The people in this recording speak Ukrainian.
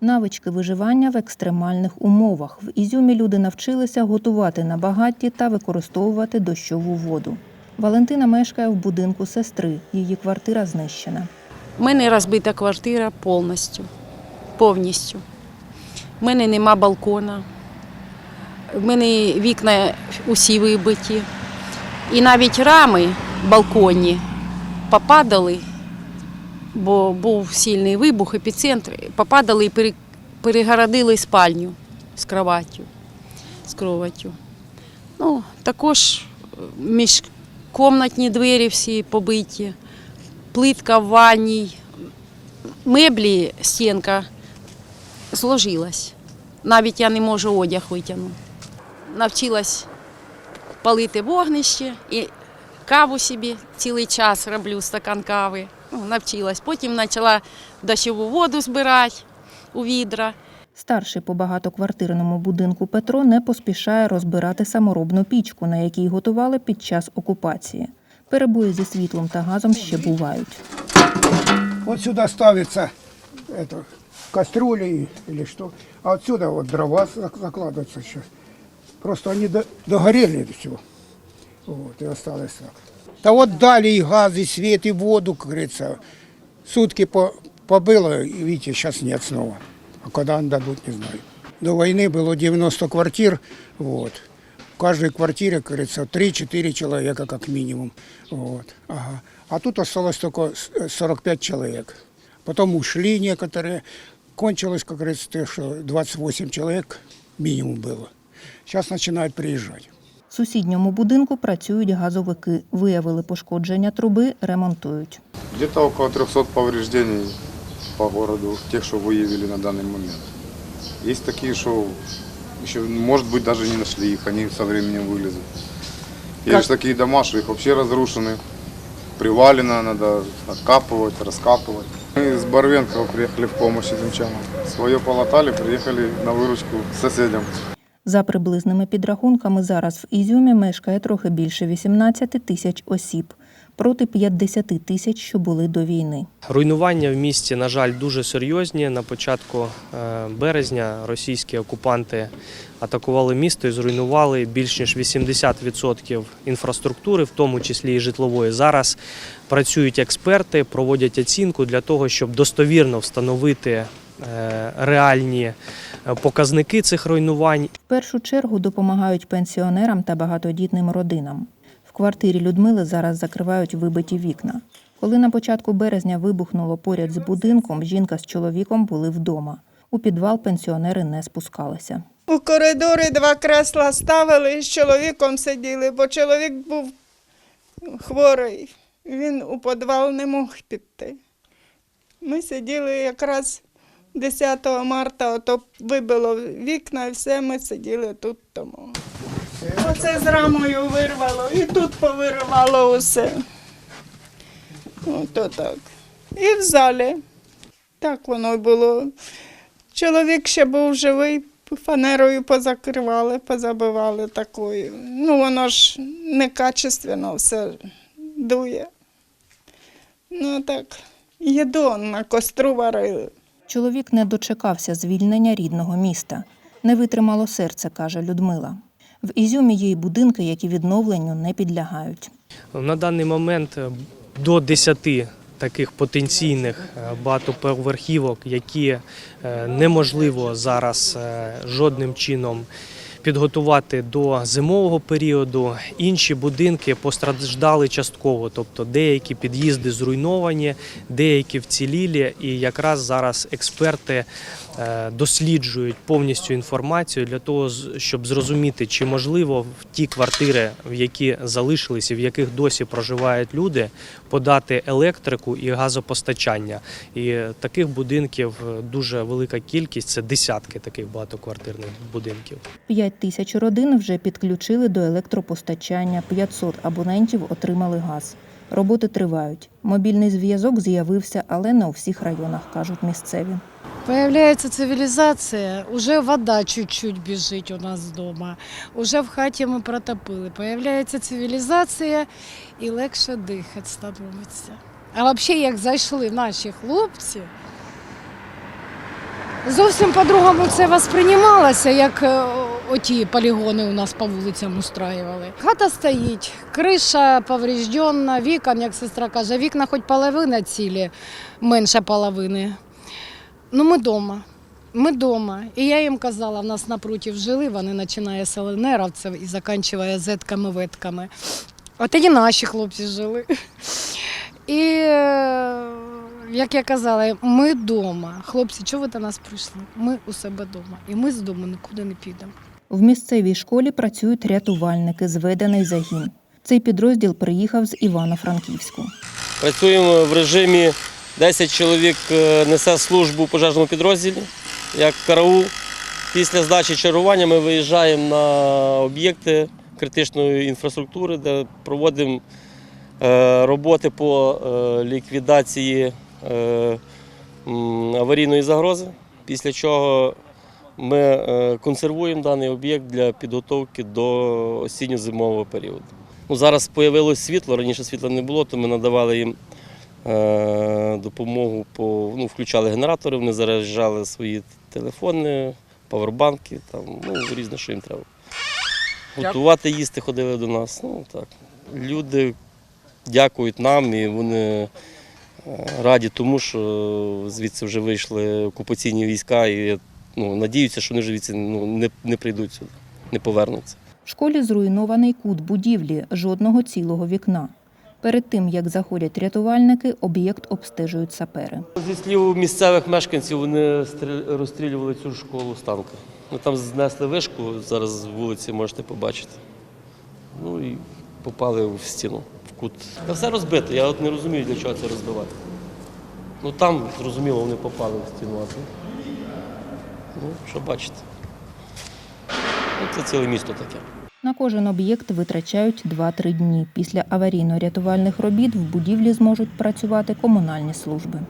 Навички виживання в екстремальних умовах. В Ізюмі люди навчилися готувати на багатті та використовувати дощову воду. Валентина мешкає в будинку сестри. Її квартира знищена. У мене розбита квартира повністю. Повністю. У мене нема балкона. У мене вікна усі вибиті. І навіть рами балконні попадали, бо був сильний вибух, епіцентр, попадали і перегородили спальню з кроваттю. З кроваттю. Ну, також е, міжкомнатні двері всі побиті плитка в ванній, меблі, стінка зложилась. Навіть я не можу одяг витягнути. Навчилась палити вогнище і каву собі цілий час роблю стакан кави. Ну, навчилась. Потім почала дощову воду збирати у відра. Старший по багатоквартирному будинку Петро не поспішає розбирати саморобну пічку, на якій готували під час окупації. Перебої зі світлом та газом ще бувають. Вот сюда ставится это, кастрюли или что. А отсюда вот дрова зак- закладываются сейчас. Просто они до- догорели и все. Вот, и осталось так. Да вот дали и газ, и свет, и воду, как говорится. Сутки по, побыло, и видите, сейчас нет снова. А когда они дадут, не знаю. До войны было 90 квартир, вот. В каждой квартире, как говорится, 3-4 человека как минимум. Вот. Ага. А тут осталось только с- э, 45 человек. Потом ушли некоторые. Кончилось, как говорится, то, что 28 человек минимум было. Сейчас начинают приезжать. В сусідньому будинку працюють газовики. Виявили пошкодження труби, ремонтують. Где-то около 300 повреждений по городу, тех, что выявили на данный момент. Есть такие, что еще, может быть, даже не нашли их, они со временем вылезут. Есть такие дома, что их вообще разрушены, привалено, надо откапывать, раскапывать. Мы из Барвенкова приехали в помощь изымчанам. Свое полотали, приехали на выручку к соседям. За приблизними підрахунками, зараз в Ізюмі мешкає трохи більше 18 тисяч осіб проти 50 тисяч, що були до війни. Руйнування в місті, на жаль, дуже серйозні. На початку е, березня російські окупанти атакували місто і зруйнували більш ніж 80% інфраструктури, в тому числі і житлової. Зараз працюють експерти, проводять оцінку для того, щоб достовірно встановити реальні е, показники цих руйнувань В першу чергу допомагають пенсіонерам та багатодітним родинам. В квартирі Людмили зараз закривають вибиті вікна. Коли на початку березня вибухнуло поряд з будинком, жінка з чоловіком були вдома. У підвал пенсіонери не спускалися. У коридорі два кресла ставили і з чоловіком сиділи, бо чоловік був хворий. Він у підвал не мог піти. Ми сиділи якраз 10 марта, ото вибило вікна і все, ми сиділи тут тому. Оце з рамою вирвало і тут повирвало усе. Ото так. І в залі. Так воно було. Чоловік ще був живий, фанерою позакривали, позабивали такою. Ну, воно ж некачественно все дує. Ну так, їду на костру варили. Чоловік не дочекався звільнення рідного міста. Не витримало серце, каже Людмила. В Ізюмі є й будинки, які відновленню не підлягають. На даний момент до 10 таких потенційних е, багатоповерхівок, які е, неможливо зараз е, жодним чином підготувати до зимового періоду. Інші будинки постраждали частково, тобто деякі під'їзди зруйновані, деякі вцілілі. І якраз зараз експерти е, досліджують повністю інформацію для того, щоб зрозуміти, чи можливо в ті квартири, в які залишилися, в яких досі проживають люди, подати електрику і газопостачання. І таких будинків е, дуже велика кількість це десятки таких багатоквартирних будинків. 5 тисяч родин вже підключили до електропостачання, 500 абонентів отримали газ. Роботи тривають. Мобільний зв'язок з'явився, але не у всіх районах, кажуть місцеві. Появляется цивилизация, уже вода чуть-чуть бежит у нас дома, уже в хаті ми протопили. Появляється цивілізація і легше дихати становиться. А взагалі, як зайшли наші хлопці, Зовсім по-другому це восприймалося, як е, оті полігони у нас по вулицям устраювали. Хата стоїть, криша повреждена, вікон, як сестра каже, вікна хоч половина цілі, менше половини. Ну, ми вдома. Ми вдома. І я їм казала, в нас напротив жили, вони починає з ЛНРівців і закінчує зетками ветками От і наші хлопці жили. І е, як я казала, ми вдома. Хлопці, чого ви до нас прийшли? Ми у себе вдома. І ми з дому нікуди не підемо. В місцевій школі працюють рятувальники, зведений загін. Цей підрозділ приїхав з Івано-Франківську. Працюємо в режимі 10 чоловік е, несе службу у пожежному підрозділі, як караул. Після здачі чергування ми виїжджаємо на об'єкти критичної інфраструктури, де проводимо е, роботи по е, ліквідації аварійної загрози, після чого ми е, консервуємо даний об'єкт для підготовки до осінньо-зимового періоду. Ну, зараз з'явилось світло, раніше світла не було, то ми надавали їм е, допомогу по ну, включали генератори, вони заряджали свої телефони, павербанки, там, ну, різне, що їм треба. Готувати їсти ходили до нас. Ну, так. Люди дякують нам і вони е, раді тому, що звідси вже вийшли окупаційні війська і ну, надіються, що вони звідси ну, не, не прийдуть сюди, не повернуться. В школі зруйнований кут будівлі, жодного цілого вікна. Перед тим, як заходять рятувальники, об'єкт обстежують сапери. Зі слів місцевих мешканців, вони розстрілювали цю школу з танка. Ну, там знесли вишку, зараз з вулиці можете побачити. Ну і попали в стіну, в кут. Та все розбито, я от не розумію, для чого це розбивати. Ну там, зрозуміло, вони попали в стіну, а тут. Ну, що бачите. Ну, це ціле місто таке. На кожен об'єкт витрачають 2-3 дні. Після аварійно-рятувальних робіт в будівлі зможуть працювати комунальні служби.